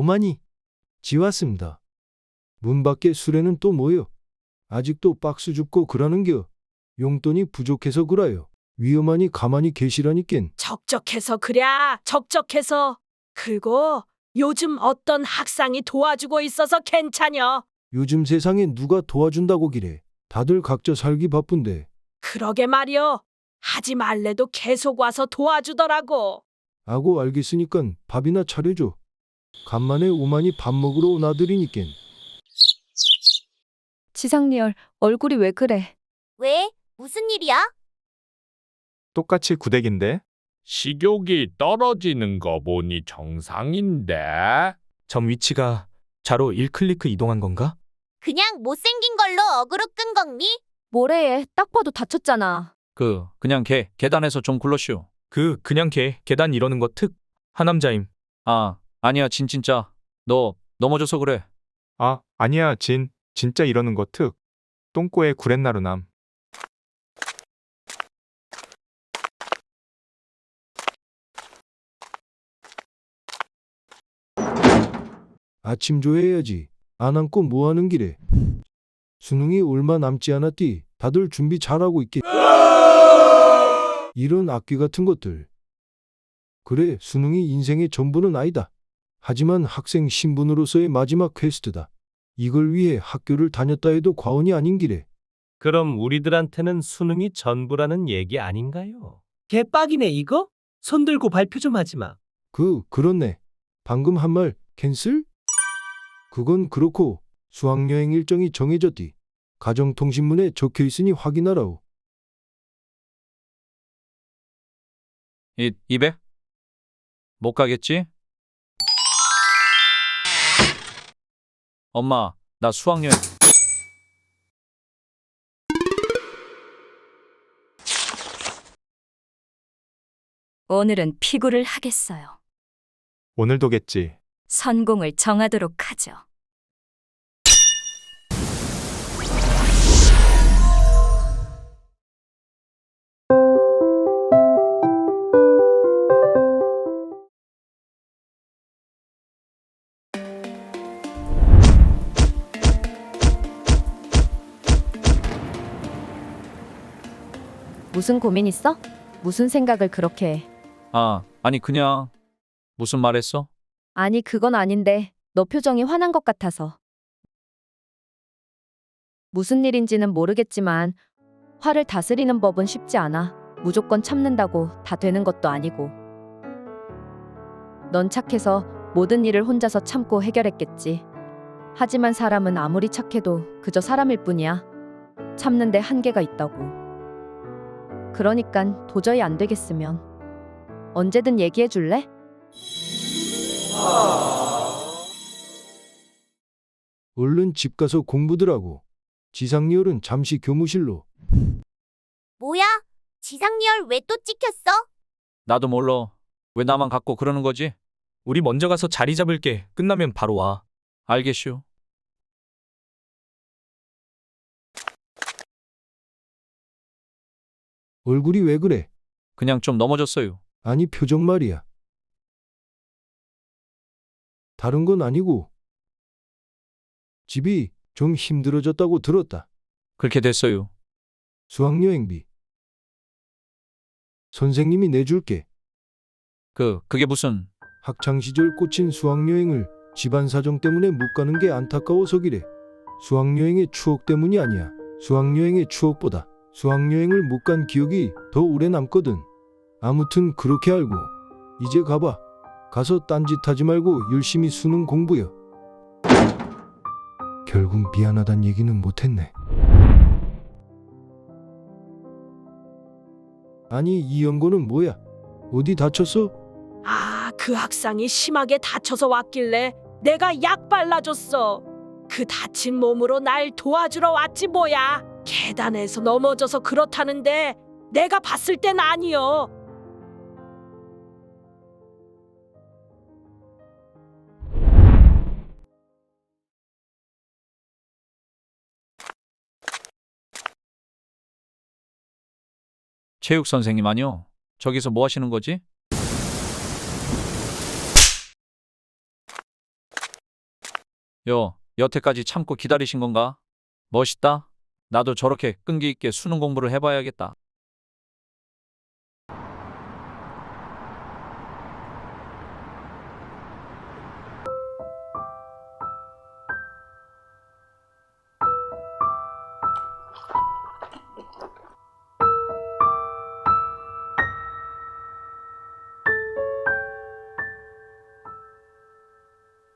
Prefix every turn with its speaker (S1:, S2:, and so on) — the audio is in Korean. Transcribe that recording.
S1: 오마니, 지왔습니다. 문 밖에 수레는 또 뭐요? 아직도 박수 줍고 그러는겨. 용돈이 부족해서 그라요. 위험하니 가만히 계시라니깐.
S2: 적적해서 그랴, 적적해서. 그리고 요즘 어떤 학상이 도와주고 있어서 괜찮여.
S1: 요즘 세상에 누가 도와준다고 기래. 다들 각자 살기 바쁜데.
S2: 그러게 말이여. 하지 말래도 계속 와서 도와주더라고.
S1: 아고 알겠으니깐 밥이나 차려줘. 간만에 오마니 밥 먹으러 온 아들이니깐.
S3: 지상리얼, 얼굴이 왜 그래?
S4: 왜? 무슨 일이야?
S5: 똑같이 구데기인데?
S6: 식욕이 떨어지는 거 보니 정상인데.
S5: 점 위치가 좌로 1클리크 이동한 건가?
S4: 그냥 못생긴 걸로 어그로 끈 거니?
S3: 뭐래, 딱 봐도 다쳤잖아.
S7: 그 그냥 개 계단에서 좀 굴러쉬오.
S5: 그 그냥 개 계단 이러는 거 특. 하남자임.
S7: 아 아니야 진 진짜 너 넘어져서 그래.
S5: 아 아니야 진 진짜 이러는 거 특. 똥꼬에 구렛나루남.
S1: 아침 조회해야지. 안 앉고 뭐 하는 길에. 수능이 얼마 남지 않았디. 다들 준비 잘하고 있겠. 이런 악귀 같은 것들. 그래, 수능이 인생의 전부는 아니다. 하지만 학생 신분으로서의 마지막 퀘스트다. 이걸 위해 학교를 다녔다 해도 과언이 아닌 길에.
S8: 그럼 우리들한테는 수능이 전부라는 얘기 아닌가요? 개빡이네 이거? 손 들고 발표 좀 하지 마.
S1: 그, 그렇네. 방금 한 말, 캔슬? 그건 그렇고, 수학여행 일정이 정해졌디. 가정통신문에 적혀 있으니 확인하라오.
S7: 이 200? 못 가겠지? 엄마 나 수학여행
S9: 오늘은 피구를 하겠어요.
S5: 오늘도겠지.
S9: 선공을 정하도록 하죠.
S3: 무슨 고민 있어? 무슨 생각을 그렇게 해?
S7: 아 아니 그냥 무슨 말 했어?
S3: 아니, 그건 아닌데, 너 표정이 화난 것 같아서. 무슨 일인지는 모르겠지만, 화를 다스리는 법은 쉽지 않아. 무조건 참는다고 다 되는 것도 아니고. 넌 착해서 모든 일을 혼자서 참고 해결했겠지. 하지만 사람은 아무리 착해도 그저 사람일 뿐이야. 참는데 한계가 있다고. 그러니깐 도저히 안 되겠으면 언제든 얘기해 줄래?
S1: 얼른 집 가서 공부들 하고. 지상리얼은 잠시 교무실로.
S4: 뭐야? 지상리얼 왜또 찍혔어?
S7: 나도 몰라. 왜 나만 갖고 그러는 거지?
S5: 우리 먼저 가서 자리 잡을게. 끝나면 바로 와.
S7: 알겠슈.
S1: 얼굴이 왜 그래?
S7: 그냥 좀 넘어졌어요.
S1: 아니 표정 말이야. 다른 건 아니고 집이 좀 힘들어졌다고 들었다.
S7: 그렇게 됐어요.
S1: 수학여행비. 선생님이 내줄게.
S7: 그 그게 무슨
S1: 학창 시절 꽂힌 수학여행을 집안 사정 때문에 못 가는 게 안타까워서 기래. 수학여행의 추억 때문이 아니야. 수학여행의 추억보다 수학여행을 못 간 기억이 더 오래 남거든. 아무튼 그렇게 알고 이제 가봐. 가서 딴짓하지 말고 열심히 수능 공부여. 결국 미안하단 얘기는 못했네. 아니 이 연고는 뭐야? 어디 다쳤어?
S2: 아, 그 학상이 심하게 다쳐서 왔길래 내가 약 발라줬어. 그 다친 몸으로 날 도와주러 왔지 뭐야. 계단에서 넘어져서 그렇다는데 내가 봤을 땐 아니여.
S7: 체육 선생님 아니요? 저기서 뭐 하시는 거지? 요, 여태까지 참고 기다리신 건가? 멋있다. 나도 저렇게 끈기 있게 수능 공부를 해봐야겠다.